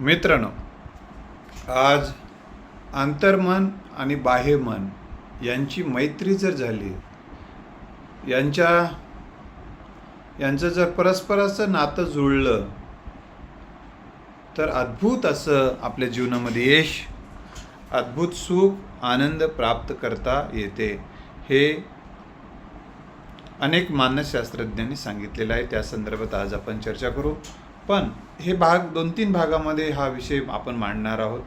मित्रांनो आज अंतर्मन आणि बाह्यमन यांची मैत्री जर झाली यांच्या यांचं जर परस्पराचं नातं जुळलं तर अद्भुत असं आपल्या जीवनामध्ये यश अद्भुत सुख आनंद प्राप्त करता येते. हे अनेक मानसशास्त्रज्ञांनी सांगितलेलं आहे. त्या संदर्भात आज आपण चर्चा करू. पण हे भाग दोन तीन भागामध्ये हा विषय आपण मांडणार आहोत.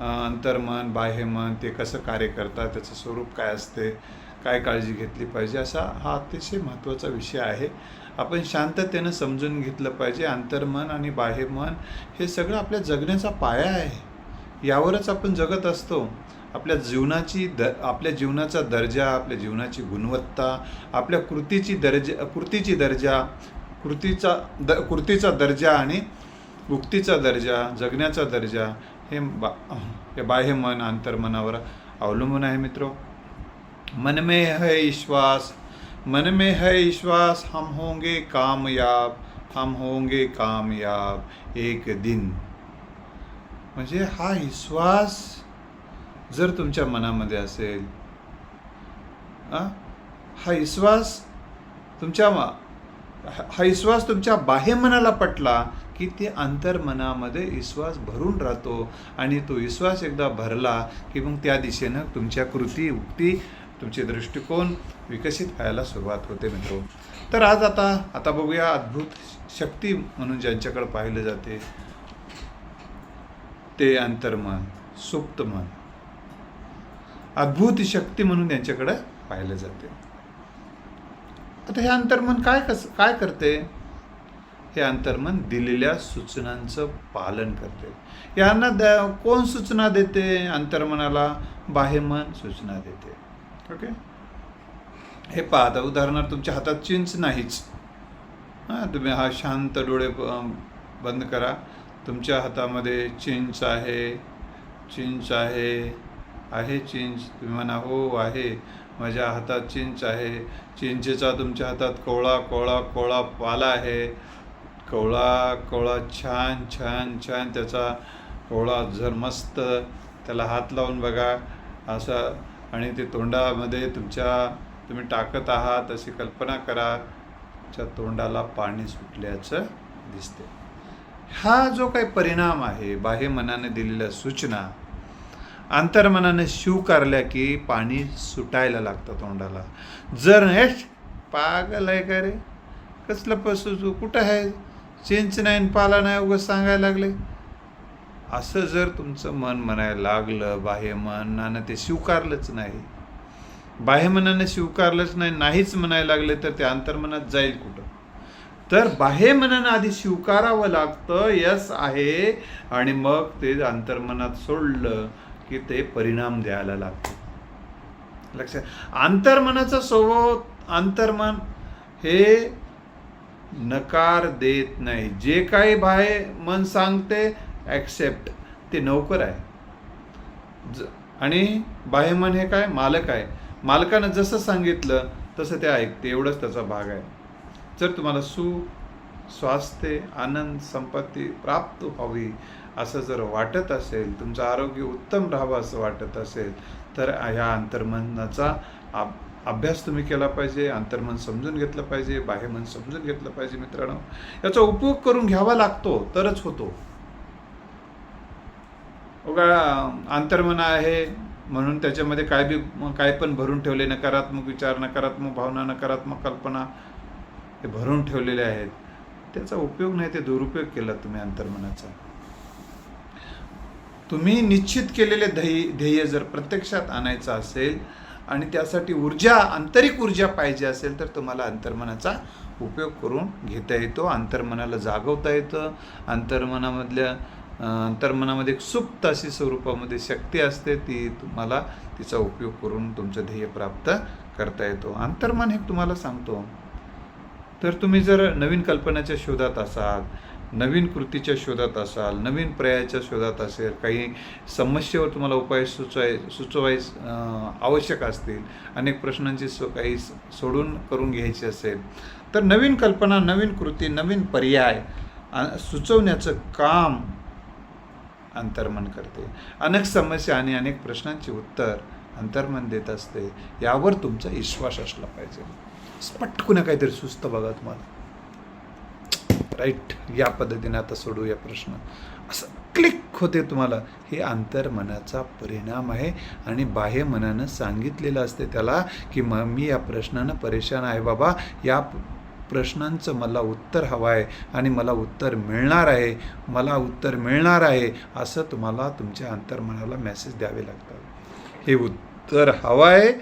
अंतर्मन बाह्यमन ते कसं कार्य करतात त्याचं स्वरूप काय असते काय काळजी घेतली पाहिजे असा हा अतिशय महत्त्वाचा विषय आहे. आपण शांततेनं समजून घेतलं पाहिजे अंतर्मन आणि बाह्यमन हे सगळं आपल्या जगण्याचा पाया आहे. यावरच आपण जगत असतो. आपल्या जीवनाची द आपल्या जीवनाचा दर्जा आपल्या जीवनाची गुणवत्ता आपल्या कृतीची दर्जा कृतीची दर्जा कृतीचा द कृतीचा दर्जा आणि उक्तीचा दर्जा जगण्याचा दर्जा हे बा हे बाह्य मन अंतर्मनावर अवलंबून आहे मित्रो. मन में है विश्वास मन में है विश्वास हम होंगे कामयाब हम होंगे कामयाब एक दिन. म्हणजे हा विश्वास जर तुमच्या मनामध्ये असेल हा विश्वास तुमच्या हा विश्वास तुमच्या बाह्यमनाला पटला की ते अंतर्मनामध्ये विश्वास भरून राहतो आणि तो विश्वास एकदा भरला की मग त्या दिशेनं तुमच्या कृती उक्ती तुमचे दृष्टिकोन विकसित व्हायला सुरुवात होते मित्र. तर आज आता आता बघूया अद्भुत शक्ती म्हणून ज्यांच्याकडे पाहिलं जाते. ते अंतर्मन सुप्त मन. अद्भुत शक्ती म्हणून त्यांच्याकडे पाहिलं जाते. आता हे अंतर्मन काय कस काय करते? हे अंतर्मन दिलेल्या सूचनांचं पालन करते. यांना द कोण सूचना देते अंतर्मनाला? बाह्यमन सूचना देते. ओके? हे पहा आता उदाहरणार्थ तुमच्या हातात चिंच नाहीच. हां तुम्ही हा शांत डोळे ब- बंद करा. तुमच्या हातामध्ये चिंच आहे चिंच आहे आहे चिंच. तुम्ही म्हणा हो आहे. माझ्या हातात चिंच आहे. चिंचेचा तुमच्या हातात कोवळा कोवळा कोवळा पाला आहे. कोवळा कोवळा छान छान छान त्याचा कोवळा जर मस्त त्याला हात लावून बघा. असा आणि ते तोंडामध्ये तुमच्या तुम्ही टाकत आहात अशी कल्पना करा. तुमच्या तोंडाला पाणी सुटल्याचं दिसते हा जो काही परिणाम आहे बाह्य मनाने दिलेल्या सूचना अंतर्मनाने स्वीकारल्या की पाणी सुटायला लागतं तोंडाला. जर हेच पागल आहे का रे? कसलं पसू कुठं आहे? चिंच नाही आणि पाला नाही उगं सांगायला लागले. असं जर तुमचं मन म्हणायला लागलं बाह्यमनानं ते स्वीकारलंच नाही. बाह्यमनानं स्वीकारलंच नाही नाहीच म्हणायला लागले तर ते अंतर्मनात जाईल कुठं? तर बाह्य मनानं आधी स्वीकारावं लागतं यस आहे. आणि मग ते अंतर्मनात सोडलं की ते परिणाम द्यायला लागते. लक्षात. अंतर्मनाचा स्वभाव अंतर्मन हे नकार देत नाही. जे काही बाह्य मन सांगते ॲक्सेप्ट ते नोकर आहे. ज आणि बाह्यमन हे काय? मालक आहे. मालकानं जसं सांगितलं तसं ते ऐकते. एवढंच त्याचा भाग आहे. जर तुम्हाला सु स्वास्थ्य आनंद संपत्ती प्राप्त व्हावी असं जर वाटत असेल तुमचं आरोग्य उत्तम राहावं असं वाटत असेल तर ह्या अंतर्मनाचा आ अभ्यास तुम्ही केला पाहिजे अंतर्मन समजून घेतलं पाहिजे बाह्यमन समजून घेतलं पाहिजे मित्रांनो. याचा उपयोग करून घ्यावा लागतो तरच होतो. अंतर्मन आहे म्हणून त्याच्यामध्ये काय बी काय पण भरून ठेवले नकारात्मक विचार नकारात्मक भावना नकारात्मक कल्पना हे भरून ठेवलेले आहेत. त्याचा उपयोग नाही ते दुरुपयोग केला तुम्ही अंतर्मनाचा. तुम्ही निश्चित केलेले ध्येय ध्येय जर प्रत्यक्षात आणायचं असेल आणि त्यासाठी ऊर्जा आंतरिक ऊर्जा पाहिजे असेल तर तुम्हाला अंतर्मनाचा उपयोग करून घेता येतो. अंतर्मनाला जागवता येतं. अंतर्मनामधल्या अंतर्मनामध्ये एक सुप्त अशी स्वरूपामध्ये शक्ती असते ती तुम्हाला तिचा उपयोग करून तुमचं ध्येय प्राप्त करता येतो. अंतर्मन हे तुम्हाला सांगतो. तर तुम्ही जर नवीन कल्पनेच्या शोधात असाल नवीन कृतीच्या शोधात असाल नवीन पर्यायाच्या शोधात असेल काही समस्येवर तुम्हाला उपाय सुचवाय सुचवाय आवश्यक असतील अनेक प्रश्नांची सो काही सोडून करून घ्यायची असेल तर नवीन कल्पना नवीन कृती नवीन पर्याय सुचवण्याचं काम अंतर्मन करते. अनेक समस्या आणि अनेक प्रश्नांची उत्तर अंतर्मन देत असते. यावर तुमचा विश्वास असला पाहिजे. पटकून काहीतरी सुचतं बघा तुम्हाला. राईट या पद्धतीने आता सोडू या प्रश्न. असं क्लिक होते तुम्हाला. हे अंतर्मनाचा परिणाम आहे आणि बाह्य मनानं सांगितलेलं असते त्याला की मग मी या प्रश्नानं परेशान आहे बाबा. या प्रश्नांचं मला उत्तर हवं आहे आणि मला उत्तर मिळणार आहे. मला उत्तर मिळणार आहे असं तुम्हाला तुमच्या अंतर्मनाला मेसेज द्यावे लागतात. हे उत्तर हवं आहे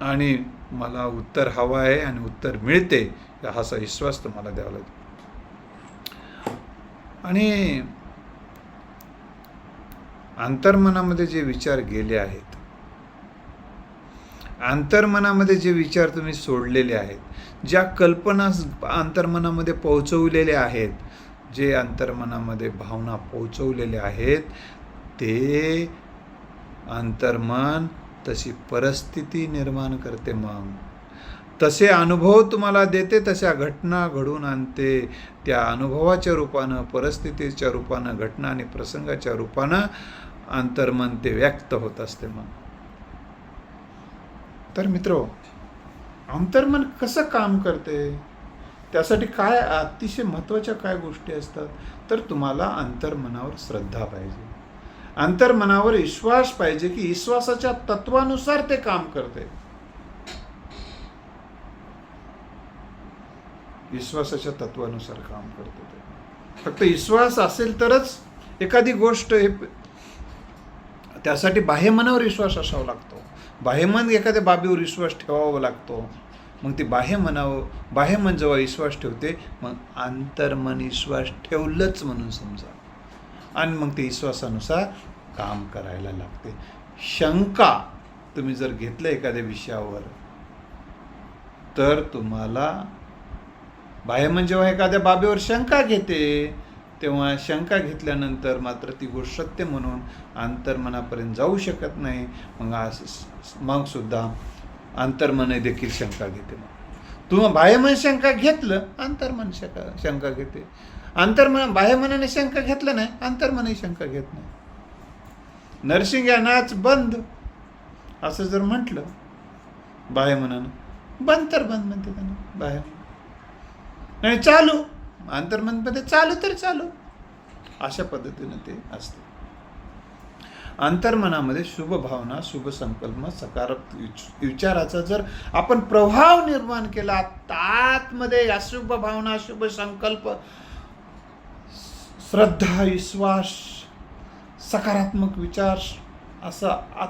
आणि मला उत्तर हवं आहे आणि उत्तर मिळते. या असा विश्वास तुम्हाला द्यावा लागेल. आणि अंतर्मनामध्ये जे विचार गेले आहेत अंतर्मनामध्ये जे विचार तुम्ही सोडलेले आहेत ज्या कल्पना अंतर्मनामध्ये पोहोचवलेल्या आहेत जे अंतर्मनामध्ये भावना पोहोचवलेल्या आहेत ते अंतर्मन तशी परिस्थिती निर्माण करते मग. तसे अनुभव तुम्हाला देते तशा घटना घडून आणते. त्या अनुभवाच्या रूपानं परिस्थितीच्या रूपानं घटना आणि प्रसंगाच्या रूपानं अंतर्मन ते व्यक्त होत असते मग. तर मित्र अंतर्मन कसं काम करते? त्यासाठी काय अतिशय महत्त्वाच्या काय गोष्टी असतात? तर तुम्हाला अंतर्मनावर श्रद्धा पाहिजे. अंतर्मनावर विश्वास पाहिजे की विश्वासाच्या तत्वानुसार ते काम करते. विश्वासाच्या तत्वानुसार काम करतो ते. फक्त विश्वास असेल तरच एखादी गोष्ट हे त्यासाठी बाह्यमनावर विश्वास असावा लागतो. बाह्यमन एखाद्या बाबीवर विश्वास ठेवावा लागतो. मग ती बाह्यमनावर बाह्यमन जेव्हा विश्वास ठेवते मग आंतरमन विश्वास ठेवलंच म्हणून समजा. आणि मग ते विश्वासानुसार काम करायला लागते. शंका तुम्ही जर घेतलं एखाद्या विषयावर तर तुम्हाला बाह्यमन म्हणजे जेव्हा एखाद्या बाबीवर शंका घेते तेव्हा शंका घेतल्यानंतर मात्र ती गोष्ट सत्य म्हणून अंतर्मनापर्यंत जाऊ शकत नाही. मग असं मग सुद्धा अंतर्मने देखील शंका घेते मग. तू बाह्यमन शंका घेतलं अंतर्मन शंका शंका घेते. अंतर्मन बाह्यमनाने शंका घेतलं नाही अंतर्मनही शंका घेत नाही. नरसिंग नाच बंद. असं जर म्हटलं बाह्यमनानं बंद तर बंद म्हणते त्यानं बाह्य. आणि चालू. अंतर्मनमध्ये चालू तर चालू. अशा पद्धतीनं ते असते. अंतर्मनामध्ये शुभ भावना शुभ संकल्प सकारात्मक विच- विचाराचा जर आपण प्रभाव निर्माण केला आतमध्ये अशुभ भावना शुभ संकल्प श्रद्धा विश्वास सकारात्मक विचार असं आत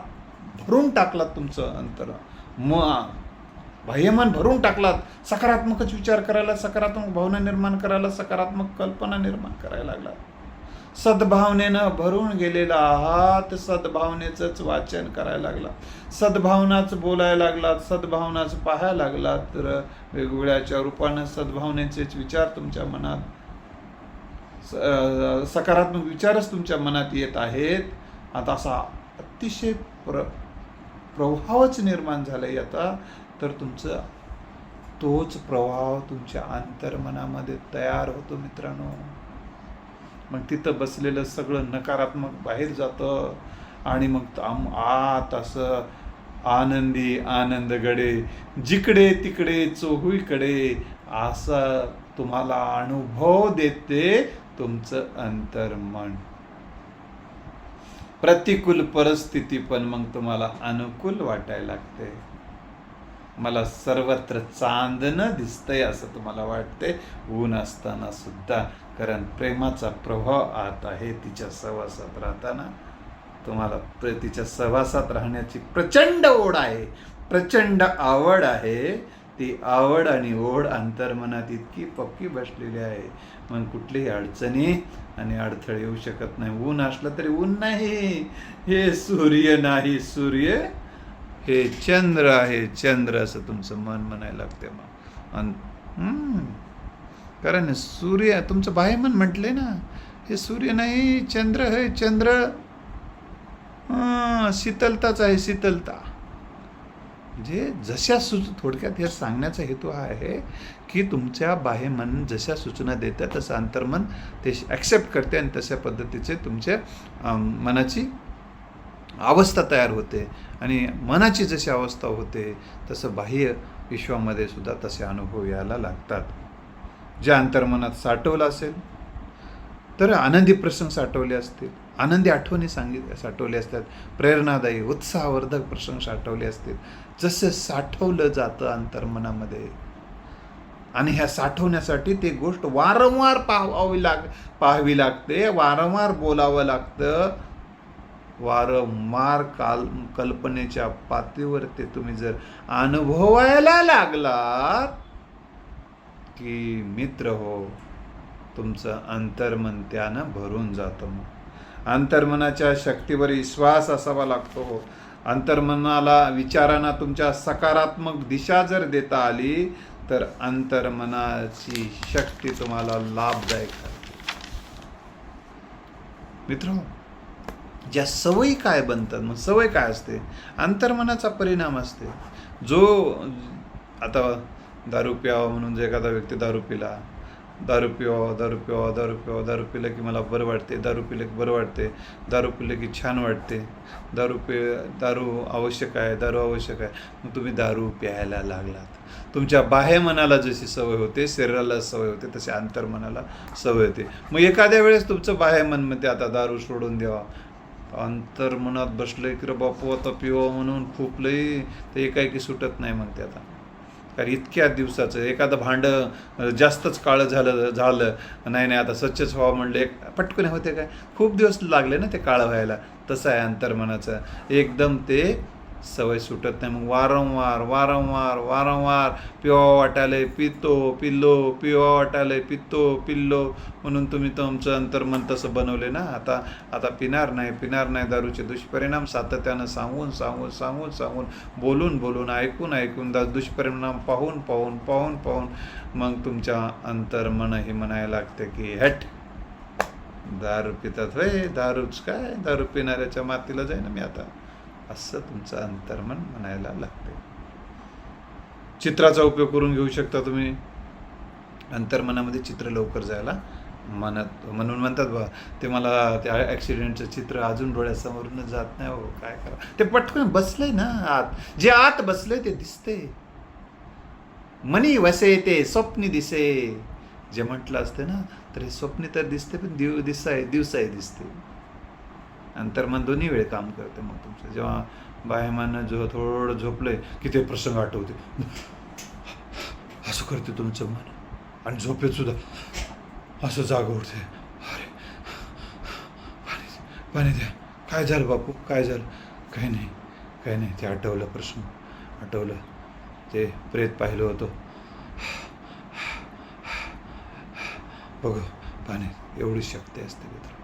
भरून टाकलात तुमचं अंतर. म बाह्यमन भरून टाकलात. सकारात्मकच विचार करायला सकारात्मक भावना निर्माण करायला सकारात्मक कल्पना निर्माण करायला लागला सद्भावनेनं भरून गेलेला आहात सद्भावनेचंच वाचन करायला लागला सद्भावनाच बोलायला लागलात सद्भावनाच पाहायला लागलात तर वेगवेगळ्याच्या रूपानं सद्भावनेचेच विचार तुमच्या मनात स- सकारात्मक विचारच तुमच्या मनात येत आहेत. आता असा अतिशय प्र प्रभावच निर्माण झालाय आता. तर तुमचं तोच प्रभाव तुमच्या अंतर्मनामध्ये तयार होतो मित्रांनो. मग तिथं बसलेलं सगळं नकारात्मक बाहेर जातं आणि मग आम आत असं आनंदी आनंदगडे जिकडे तिकडे चोहुईकडे असा तुम्हाला अनुभव देते तुमचं अंतर्मन. प्रतिकूल परिस्थिती पण मग तुम्हाला अनुकूल वाटायला लागते. मला सर्वत्र चांदणं दिसतंय असं तुम्हाला वाटते ऊन असताना सुद्धा. कारण प्रेमाचा प्रभाव आत आहे तिच्या सहवासात राहताना. तुम्हाला प्र तिच्या सहवासात राहण्याची प्रचंड ओढ आहे. प्रचंड आवड आहे. ती आवड आणि ओढ अंतर्मनात इतकी पक्की बसलेली आहे. मग कुठलीही अडचणी आणि अडथळे येऊ शकत नाही. ऊन असलं तरी ऊन नाही. हे सूर्य नाही. सूर्य हे चंद्र आहे चंद्र असं तुमचं मन म्हणायला लागते मग. अन कारण सूर्य तुमचं बाह्यमन म्हटले ना हे सूर्य नाही चंद्र हे चंद्र. शीतलताच आहे शीतलता. म्हणजे जशा सुच थोडक्यात हे सांगण्याचा हेतू हा आहे की तुमच्या बाह्य मन जशा सूचना देतं तसं अंतर्मन ते ॲक्सेप्ट करते आणि तशा पद्धतीचे तुमच्या मनाची अवस्था तयार होते आणि मनाची जशी अवस्था होते तसं बाह्य विश्वामध्ये सुद्धा तसे अनुभव यायला लागतात. जे अंतर्मनात साठवलं असेल तर आनंदी प्रसंग साठवले असतील. आनंदी आठवणी सांगित साठवले असतात. प्रेरणादायी उत्साहवर्धक प्रसंग साठवले असतील. जसं साठवलं जातं अंतर्मनामध्ये. आणि ह्या साठवण्यासाठी ते गोष्ट वारंवार पाहावी लाग पाहावी लागते वारंवार बोलावं लागतं. वारंवार काल कल्पनेच्या पातळीवर ते तुम्ही जर अनुभवायला लागलात की मित्र हो तुमचं अंतर्मन त्यानं भरून जातं मग. अंतर्मनाच्या शक्तीवर विश्वास असावा लागतो हो. अंतर्मनाला विचारांना तुमच्या सकारात्मक दिशा जर देता आली तर अंतर्मनाची शक्ती तुम्हाला लाभदायक मित्र हो, ज्या सवयी काय बनतात मग सवय काय असते? अंतर्मनाचा परिणाम असते. जो आता दारू प्यावा म्हणून जर एखादा व्यक्ती दारू पिला दारू पिवा दारू पिवा दारू पिवा दारू पिलं की मला बरं वाटते दारू पिलं की बरं वाटते दारू पिलं की छान वाटते दारू पि दारू आवश्यक आहे दारू आवश्यक आहे मग तुम्ही दारू प्यायला लागलात. तुमच्या बाह्य मनाला जशी सवय होते शरीराला सवय होते तसे अंतर्मनाला सवय होते. मग एखाद्या वेळेस तुमचं बाह्य मनमध्ये आता दारू सोडून द्यावा. अंतर्मनात बसलं की रे बापू आता पिवा म्हणून खूप लई ते एकाएकी सुटत नाही म्हणते आता. कारण इतक्या दिवसाचं एखादं भांडं जास्तच काळं झालं झालं. नाही नाही आता स्वच्छच व्हावं म्हणलं एक पटकन होते काय? खूप दिवस लागले ना ते काळं व्हायला. तसं आहे अंतर्मनाचं एकदम ते सवय सुटत नाही. मग वारंवार वारंवार वारंवार पिवा वाटाले पितो पिल्लो पिवा वाटाले पितो पिल्लो. म्हणून तुम्ही तुमचं अंतर्मन तसं बनवले ना. आता आता पिणार नाही पिणार नाही दारूचे दुष्परिणाम सातत्यानं सांगून सांगून सांगून सांगून बोलून बोलून ऐकून ऐकून दा दुष्परिणाम पाहून पाहून पाहून पाहून मग तुमच्या अंतर्मन हे म्हणायला लागते की हॅट. दारू पितात. होय दारूच काय? दारू पिणाऱ्याच्या मातीला जाईन मी आता. असं तुमचं अंतर्मन म्हणायला लागते चित्राचा उपयोग करून घेऊ शकता तुम्ही. अंतर्मनामध्ये चित्र लवकर जायला म्हणत म्हणून म्हणतात बा ते मला त्या ॲक्सिडेंटचं चित्र अजून डोळ्यासमोरून जात नाही हो काय करा. ते पटकन बसलंय ना आत. जे आत बसलंय ते दिसते मनी वसे ते स्वप्नी दिसे. जे म्हटलं असते ना तर हे स्वप्नी तर दिसते पण दिव दिसाय दिवसाही दिसते. अंतर्मन दोन्ही वेळ काम करते मग तुमचं. जेव्हा बायमानं जो थोडं झोपलंय की ते प्रसंग आठवते. असं करते तुमचं मन. आणि झोपेत सुद्धा असं जाग उठते. अरे पाणी पाणी द्या काय झालं बापू? काय झालं? काही नाही काही नाही. ते आठवलं प्रसंग. आठवलं. ते प्रेत पाहिलं होतं. बघ पाणी एवढी शक्ती असते मित्र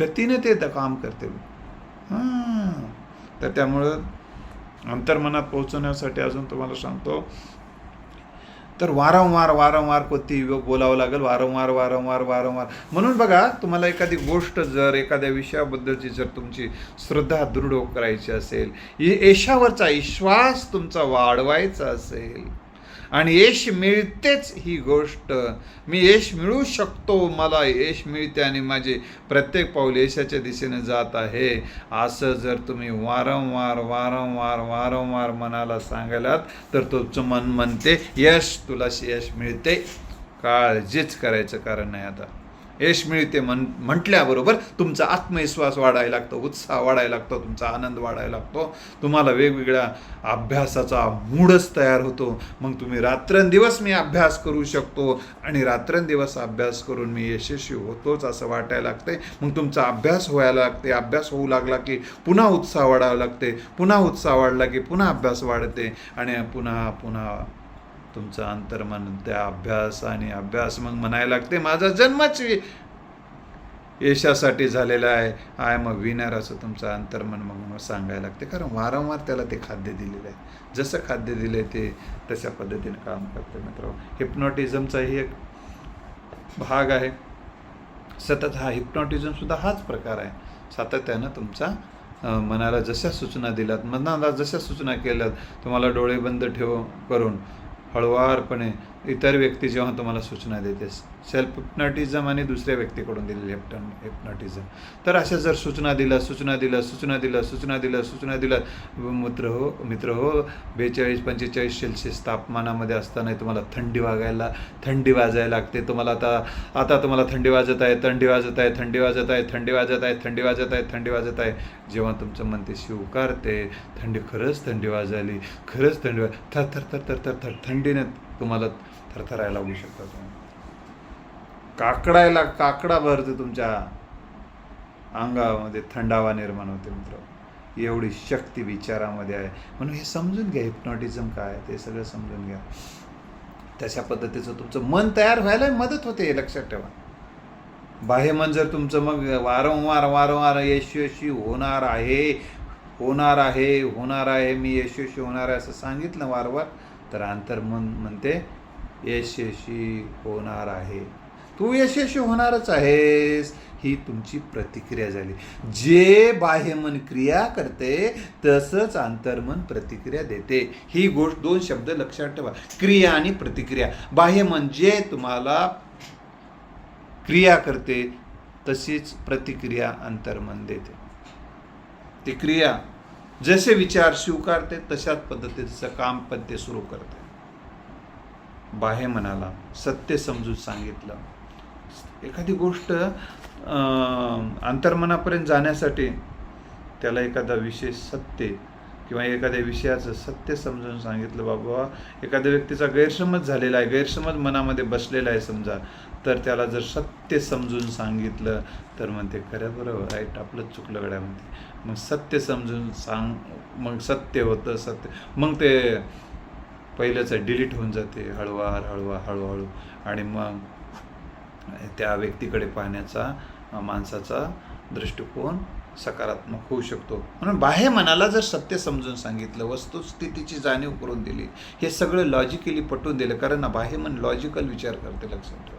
गतीने ते द- काम करते. हां. तर त्यामुळं अंतर्मनात पोहोचवण्यासाठी अजून तुम्हाला सांगतो. तर वारंवार वारंवार कोणती बोलावं लागेल. वारंवार वारंवार वारंवार. म्हणून बघा तुम्हाला एखादी गोष्ट जर एखाद्या विषयाबद्दलची जर तुमची श्रद्धा दृढ करायची असेल इ- यशावरचा विश्वास तुमचा वाढवायचा असेल आणि यश मिळतेच ही गोष्ट. मी यश मिळू शकतो मला यश मिळते आणि माझे प्रत्येक पाऊल यशाच्या दिशेने जात आहे. असं जर तुम्ही वारंवार वारंवार वारंवार मनाला सांगायलात तर तुमचं मन म्हणते यश तुला यश मिळते. काळजीच करायचं कारण नाही आता. यश मिळते म्हण म्हटल्याबरोबर तुमचा आत्मविश्वास वाढायला लागतो उत्साह वाढायला लागतो तुमचा आनंद वाढायला लागतो. तुम्हाला वेगवेगळ्या अभ्यासाचा मूडच तयार होतो. मग तुम्ही रात्रंदिवस मी अभ्यास करू शकतो आणि रात्रंदिवस अभ्यास करून मी यशस्वी होतोच असं वाटायला लागते मग तुमचा अभ्यास व्हायला लागते अभ्यास होऊ लागला की पुन्हा उत्साह वाढावा लागते पुन्हा उत्साह वाढला की पुन्हा अभ्यास वाढते आणि पुन्हा पुन्हा तुमचं अंतर्मन त्या अभ्यास आणि अभ्यास मग म्हणायला लागते माझा जन्मच यशासाठी झालेला आहे. आय मग विनर असं तुमचं अंतर्मन मग मग सांगायला लागते. कारण वारंवार त्याला ते खाद्य दिलेलं आहे. जसं खाद्य दिलं आहे ते तशा पद्धतीने काम करते मित्र हिप्नॉटिझमचाही एक भाग आहे. सतत हा हिप्नॉटिझमसुद्धा हाच प्रकार आहे. सातत्यानं तुमचा मनाला जशा सूचना दिल्यात मनाला जशा सूचना केल्यात तुम्हाला डोळे बंद ठेव करून हळुवारपणे इतर व्यक्ती जेव्हा तुम्हाला सूचना देते सेल्फ हिप्नॉटिझम आणि दुसऱ्या व्यक्तीकडून दिलेली हिप्टन हिप्नॉटिझम तर अशा जर सूचना दिल्या सूचना दिल्या सूचना दिल्या सूचना दिल्या सूचना दिल्या मित्र हो मित्र हो बेचाळीस पंचेचाळीस सेल्सिअस तापमानामध्ये असताना तुम्हाला थंडी वागायला थंडी वाजायला लागते. तुम्हाला आता आता तुम्हाला थंडी वाजत आहे थंडी वाजत आहे थंडी वाजत आहे थंडी वाजत आहे थंडी वाजत आहे थंडी वाजत आहे. जेव्हा तुमचं मन ते स्वीकारते थंडी खरंच थंडी वाजायली खरंच थंडी वाज थर थर थर थर थर थर थंडीने तुम्हाला थरथरायला होऊ शकता तुम्ही काकडायला काकडा भरते तुमच्या अंगामध्ये थंडावा निर्माण होते मित्र. एवढी शक्ती विचारामध्ये आहे. म्हणून हे समजून घ्या हिप्नॉटिझम काय ते सगळं समजून घ्या. तशा पद्धतीचं तुमचं मन तयार व्हायला मदत होते हे लक्षात ठेवा. बाह्य मन जर तुमचं मग वारंवार वारंवार यशस्वी होणार आहे होणार आहे होणार आहे मी यशस्वी होणार आहे असं सांगितलं वारंवार तर अंतर्मन म्हणते यशस्वी होणार आहे. तू यशस्वी होणारच आहेस. ही तुमची प्रतिक्रिया झाली. जे बाह्यमन क्रिया करते तसंच अंतर्मन प्रतिक्रिया देते. ही गोष्ट दोन शब्द लक्षात ठेवा. क्रिया आणि प्रतिक्रिया. बाह्यमन जे तुम्हाला क्रिया करते तशीच प्रतिक्रिया अंतर्मन देते. ती क्रिया जसे विचार स्वीकारते तशाच पद्धतीचं काम पण ते सुरू करते. बाह्य मनाला सत्य समजून सांगितलं. एखादी गोष्ट अंतर्मनापर्यंत जाण्यासाठी त्याला एखादा विशेष सत्य किंवा एखाद्या विषयाचं सत्य समजून सांगितलं बाबा एखाद्या व्यक्तीचा गैरसमज झालेला आहे गैरसमज मनामध्ये बसलेला आहे समजा तर त्याला जर सत्य समजून सांगितलं तर म्हणते खरं बरोबर राईट आपलंच चुकलं गड्या म्हणते. मग सत्य समजून सांग मग सत्य होतं सत्य मग ते पहिलंच डिलीट होऊन जाते हळूवार हळूवार हळूहळू आणि मग त्या व्यक्तीकडे पाहण्याचा माणसाचा दृष्टिकोन सकारात्मक होऊ शकतो. म्हणून बाह्य मनाला जर सत्य समजून सांगितलं वस्तुस्थितीची जाणीव करून दिली हे सगळं लॉजिकली पटवून दिलं कारण बाह्य मन लॉजिकल विचार करते लक्षात ठेवा.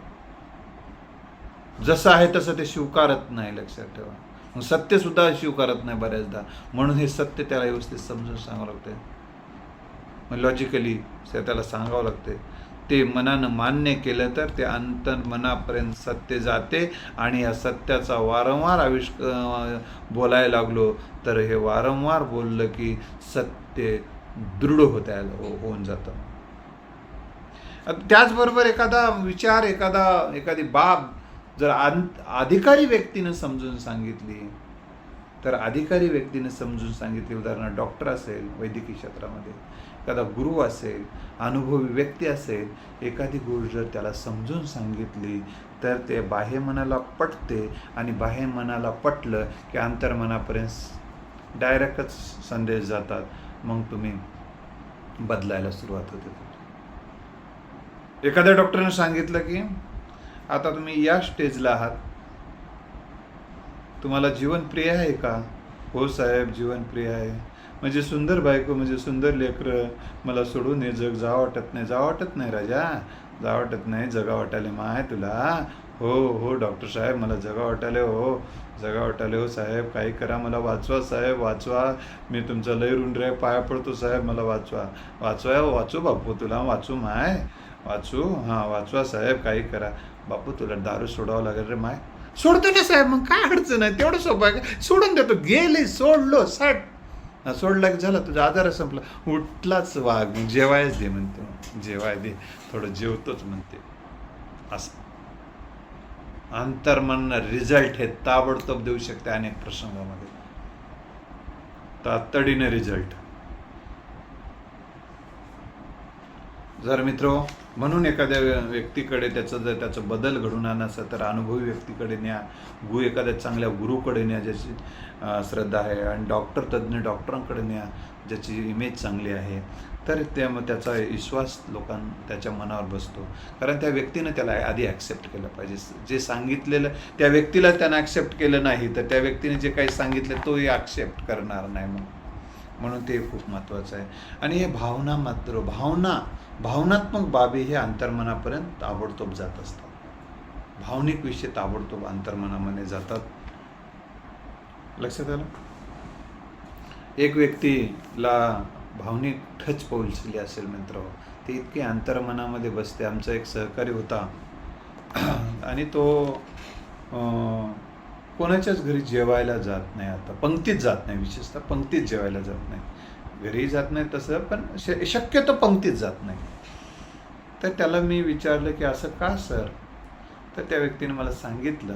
जसं आहे तसं ते स्वीकारत नाही लक्षात ठेवा. मग सत्यसुद्धा स्वीकारत नाही बऱ्याचदा. म्हणून हे सत्य त्याला व्यवस्थित समजून सांगावं लागते मग लॉजिकली त्याला सांगावं लागते ते मनानं मान्य केलं तर ते अंतर मनापर्यंत सत्य जाते आणि या सत्याचा वारंवार आविष्क बोलायला लागलो तर हे वारंवार बोललं की सत्य दृढ होत हो- होऊन जातं. त्याचबरोबर एखादा विचार एखादा एखादी बाब जर आ अधिकारी व्यक्तीनं समजून सांगितली तर अधिकारी व्यक्तीनं समजून सांगितली उदाहरणार्थ डॉक्टर असेल वैद्यकीय क्षेत्रामध्ये एखादा गुरु असेल अनुभवी व्यक्ती असेल एखादी गोष्ट जर त्याला समजून सांगितली तर ते बाह्य मनाला पटते आणि बाह्य मनाला पटलं की अंतर्मनापर्यंत डायरेक्टच संदेश जातात. मग तुम्ही बदलायला सुरुवात होते. एखाद्या डॉक्टरने सांगितलं की आता तुम्ही या स्टेजला आहात. तुम्हाला जीवन प्रिय आहे का? हो साहेब जीवन प्रिय आहे. म्हणजे सुंदर बायको म्हणजे सुंदर लेकरं मला सोडून हे जग जा वाटत नाही. जा वाटत नाही राजा. जा वाटत नाही. जगा वाटायला माय तुला. हो हो डॉक्टर साहेब मला जगा वाटायला हो. जगा वाटायला हो साहेब. काही करा मला वाचवा साहेब वाचवा. मी तुमचा लय रुंडरे पाया पडतो साहेब मला वाचवा. वाचवा वाचू बापू तुला. वाचू माय. वाचू. हां वाचवा साहेब काही करा. बापू तुला दारू सोडावं लागेल रे माय. सोडतो ना साहेब मग काय अडचण आहे? तेवढं सोपं आहे सोडून देतो. गेले सोडलो साठ सोडला की झाला तुझा आजार संपला. उठलाच वाघ मग जेवायच दे म्हणते. जेवाय दे थोडं जेवतोच म्हणते. असं. अंतर्मन रिझल्ट हे ताबडतोब देऊ शकते अनेक प्रसंगामध्ये. तातडीने रिझल्ट जर मित्र म्हणून एखाद्या व्यक्तीकडे त्याचं जर त्याचं बदल घडून आणायचं तर अनुभवी व्यक्तीकडे न्या गु एखाद्या चांगल्या गुरुकडे न्या ज्याची श्रद्धा आहे आणि डॉक्टर तज्ज्ञ डॉक्टरांकडे न्या ज्याची इमेज चांगली आहे. तर त्या मग त्याचा विश्वास लोकां त्याच्या मनावर बसतो. कारण त्या व्यक्तीनं त्याला आधी ॲक्सेप्ट केलं पाहिजे. जे सांगितलेलं त्या व्यक्तीला त्यानं ॲक्सेप्ट केलं नाही तर त्या व्यक्तीने जे काही सांगितलं तोही ॲक्सेप्ट करणार नाही. मग म्हणून ते खूप महत्त्वाचं आहे. आणि हे भावना मात्र भावना भावनात्मक बाबी हे अंतर्मनापर्यंत ताबडतोब जात असतात. भावनिक विषय ताबडतोब अंतर्मनामध्ये जातात. लक्षात आलं? एक व्यक्तीला भावनिक ठच पोहोचली असेल मित्र ती इतकी अंतर्मनामध्ये बसते. आमचा एक सहकारी होता. आणि तो कोणाच्याच घरी जेवायला जात नाही आता. पंक्तीत जात नाही विशेषतः पंक्तीत जेवायला जात नाही. घरी जात नाही तसं पण श शक्यतो पंक्तीत जात नाही. तर त्याला मी विचारलं की असं का सर? तर त्या व्यक्तीने मला सांगितलं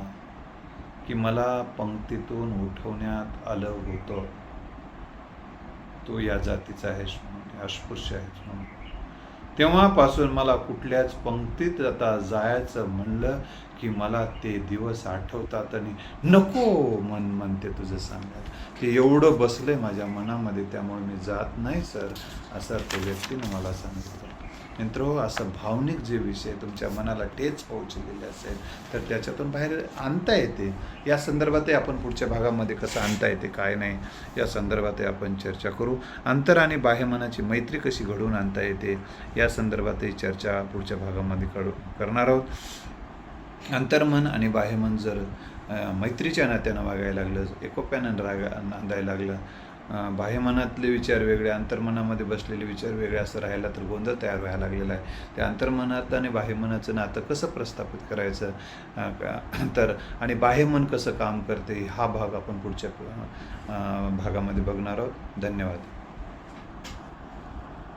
की मला पंक्तीतून उठवण्यात आलं होतं. तू या जातीचा आहेस म्हणून अस्पृश्य आहेस म्हणून. तेव्हापासून मला कुठल्याच पंक्तीत आता जायचं म्हणलं की मला ते दिवस आठवतात आणि नको मन म्हणते तुझं सांगण्यात. ते एवढं बसलंय माझ्या मनामध्ये त्यामुळे मी जात नाही सर. असं त्या व्यक्तीनं मला सांगितलं. मित्र असं भावनिक जे विषय तुमच्या मनाला टेच पोहोचलेले असेल तर त्याच्यातून बाहेर आणता येते. या संदर्भातही आपण पुढच्या भागामध्ये कसं आणता येते काय नाही या संदर्भातही आपण चर्चा करू. अंतर आणि बाह्यमनाची मैत्री कशी घडवून आणता येते या संदर्भातही चर्चा पुढच्या भागामध्ये करू करणार आहोत. अंतर्मन आणि बाह्यमन जर मैत्रीच्या नात्यानं वागायला लागलं एकोप्यानं रागा नांदायला लागलं बाह्यमनातले विचार वेगळे अंतर्मनामध्ये बसलेले विचार वेगळे असं राहिला तर गोंधळ तयार व्हायला लागलेला आहे. त्या अंतर्मनात आणि बाह्यमनाचं नातं कसं प्रस्थापित करायचं? का- तर आणि बाह्यमन कसं काम करते? हा भाग आपण पुढच्या भागामध्ये बघणार आहोत. धन्यवाद.